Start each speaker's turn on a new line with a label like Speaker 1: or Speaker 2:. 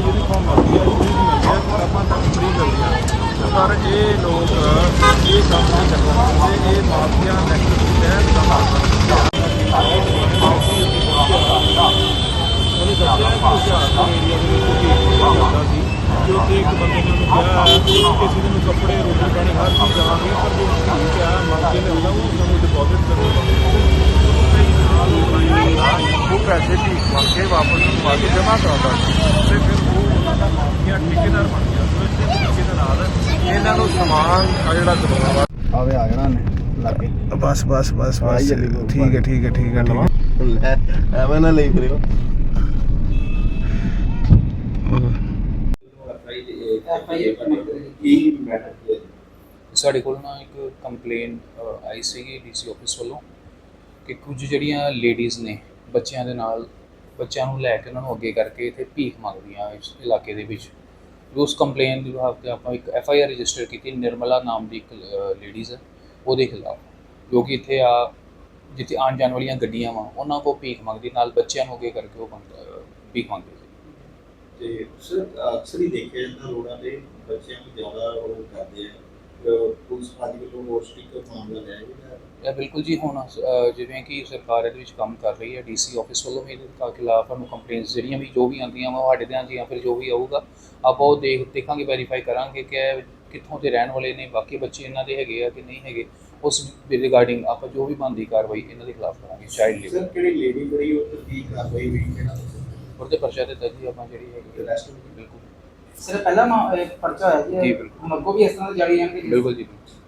Speaker 1: Uniform ਮਿਲਦੀ ਹੈ shoes ਮਿਲਦੀ ਹੈ ਕਿਤਾਬਾਂ ਤੱਕ ਫ੍ਰੀ ਮਿਲਦੀਆਂ ਪਰ ਇਹ ਲੋਕ, ਇਹ ਕੰਮ ਨਹੀਂ ਕਰਦੇ ਇਹ ਮਾਫੀਆ ਐਕਟਿਵਿਟੀ ਹੈ ਸਮਾਂ ਉਹਨੇ ਦੱਸਿਆ ਕਿ ਹੁਸ਼ਿਆਰਪੁਰ ਏਰੀਆ ਦੇ ਵਿੱਚ ਕੋਈ ਇੱਕ ਚੱਲਦਾ ਸੀ ਜੋ ਕਿ ਇੱਕ ਬੰਦੇ ਨੇ ਕਿਹਾ ਕਿਸੇ ਨੂੰ ਕੱਪੜੇ, ਰੋਟੀ ਪਾਣੀ, ਹਰ ਚੀਜ਼ ਦਵਾਂਗੇ, ਪਰ ਜੋ ਠੀਕ ਹੈ ਮੰਗ ਕੇ ਲੈਂਦਾ ਉਹ ਸਾਨੂੰ ਡਿਪੋਜ਼ਿਟ ਕੇ ਜਮ੍ਹਾਂ ਕਰਾਉਂਦਾ ਤੇ ਫਿਰ ਉਹ ਉਹਨਾਂ ਦਾ ਮਾਫੀਆ ਠੇਕੇਦਾਰ ਬਣ ਗਿਆ। ਸੋ ਇਸੇ ਤਰੀਕੇ ਦੇ ਨਾਲ ਇਹਨਾਂ ਨੂੰ ਸਮਾਨ ਆ ਜਿਹੜਾ ਦਬਾਉਣਾ ਵਾ।
Speaker 2: ਆਵੇ ਆ ਜਾਣਾ ਨੇ ਲੱਗੇ।
Speaker 1: ਬਸ ਬਸ ਬਸ
Speaker 2: ਕੋਈ
Speaker 1: ਠੀਕ ਹੈ ਠੀਕ ਹੈ ਠੀਕ ਹੈ ਠੀਕ
Speaker 2: ਲੈ ਐਵੇਂ ਨਾ ਲਈ ਫਿਰਿਓ।
Speaker 3: ਸਾਡੇ ਕੋਲ ਨਾ ਇੱਕ ਕੰਪਲੇਨ ਆਈ ਸੀਗੀ ਡੀਸੀ ਆਫਿਸ ਵੱਲੋਂ ਕਿ ਕੁਝ ਜਿਹੜੀਆਂ ਲੇਡੀਜ਼ ਨੇ ਬੱਚਿਆਂ ਦੇ ਨਾਲ ਬੱਚਿਆਂ ਨੂੰ ਲੈ ਕੇ ਉਹਨਾਂ ਨੂੰ ਅੱਗੇ ਕਰਕੇ ਇੱਥੇ ਭੀਖ ਮੰਗਦੀਆਂ ਇਸ ਇਲਾਕੇ ਦੇ ਵਿੱਚ। ਉਸ ਕੰਪਲੇਨ ਦੇ ਵਿਭਾਗ ਤੇ ਆਪਾਂ ਇੱਕ ਐਫ ਆਈ ਆਰ ਰਜਿਸਟਰ ਕੀਤੀ, ਨਿਰਮਲਾ ਨਾਮ ਦੀ ਇੱਕ ਲੇਡੀਜ਼ ਹੈ ਉਹਦੇ ਖਿਲਾਫ। ਜੋ ਕਿ ਇੱਥੇ ਆ, ਜਿੱਥੇ ਆਉਣ ਜਾਣ ਵਾਲੀਆਂ ਗੱਡੀਆਂ ਵਾ, ਉਹਨਾਂ ਕੋ ਭੀਖ ਮੰਗਦੀ, ਨਾਲ ਬੱਚਿਆਂ ਨੂੰ ਅੱਗੇ ਕਰਕੇ ਉਹ ਮੰਗ- ਅਹ, ਭੀਖ ਮੰਗਦੇ ਸੀ।
Speaker 4: ਤੇ ਸਰ, ਅਕਸਰ ਹੀ ਦੇਖਿਆ ਜਾਂਦਾ ਰੋਡਾਂ ਤੇ, ਬੱਚਿਆਂ ਨੂੰ ਜ਼ਿਆਦਾ ਉਹ ਕਰਦੇ ਆ। ਪੁਲਿਸ ਪਾਰਟੀ ਵੱਲੋਂ ਹੋਰ ਸਟਿੱਕਰ ਮਾਮਲਾ ਲਿਆ ਜਾਂਦਾ
Speaker 3: ਇਹ ਬਿਲਕੁਲ ਜੀ ਹੁਣ ਜਿਵੇਂ ਕਿ ਸਰਕਾਰ ਇਹਦੇ ਵਿੱਚ ਕੰਮ ਕਰ ਰਹੀ ਹੈ ਡੀਸੀ ਆਫਿਸ ਵੱਲੋਂ ਵੀ ਇਹਦੇ ਖਿਲਾਫ ਸਾਨੂੰ ਕੰਪਲੇਂਟਸ ਜਿਹੜੀਆਂ ਵੀ ਜੋ ਵੀ ਆਉਂਦੀਆਂ ਵਾ ਉਹ ਸਾਡੇ ਧਿਆਨ 'ਚ ਜਾਂ ਫਿਰ ਜੋ ਵੀ ਆਊਗਾ ਆਪਾਂ ਉਹ ਦੇਖ ਦੇਖਾਂਗੇ ਵੈਰੀਫਾਈ ਕਰਾਂਗੇ ਕਿ ਇਹ ਕਿੱਥੋਂ ਦੇ ਰਹਿਣ ਵਾਲੇ ਨੇ ਬਾਕੀ ਬੱਚੇ ਇਹਨਾਂ ਦੇ ਹੈਗੇ ਆ ਕਿ ਨਹੀਂ ਹੈਗੇ ਉਸ ਰਿਗਾਰਡਿੰਗ ਆਪਾਂ ਜੋ ਵੀ ਬਣਦੀ ਕਾਰਵਾਈ ਇਹਨਾਂ ਦੇ ਖਿਲਾਫ ਕਰਾਂਗੇ ਚਾਈਲਡ
Speaker 4: ਸਰ
Speaker 3: ਲੇਬਰ
Speaker 4: ਕਿਹੜੀ ਲੇਡੀ ਜਿਹੜੀ ਉਹ ਤੇ ਕੀ ਕਾਰਵਾਈ ਹੋਈ ਕਿਹੜਾ
Speaker 3: ਉਹਦੇ ਪਰਚਾ ਤੇ ਦਰਜ ਆਪਾਂ ਜਿਹੜੀ ਹੈਗੀ
Speaker 4: Arrest
Speaker 3: ਬਿਲਕੁਲ।
Speaker 5: ਸਰ ਪਹਿਲਾ ਮਾ- ਇਹ ਪਰਚਾ ਹੋਇਆ
Speaker 3: ਜੀ,
Speaker 5: ਜੀ
Speaker 3: ਬਿਲਕੁਲ।
Speaker 5: ਹੁਣ ਅੱਗੋਂ ਵੀ ਇਸ ਤਰ੍ਹਾਂ ਦੀ ਜਾਰੀ ਜਾਣਗੇ
Speaker 3: ਬਿਲਕੁਲ ਜੀ ਬਿਲਕੁਲ।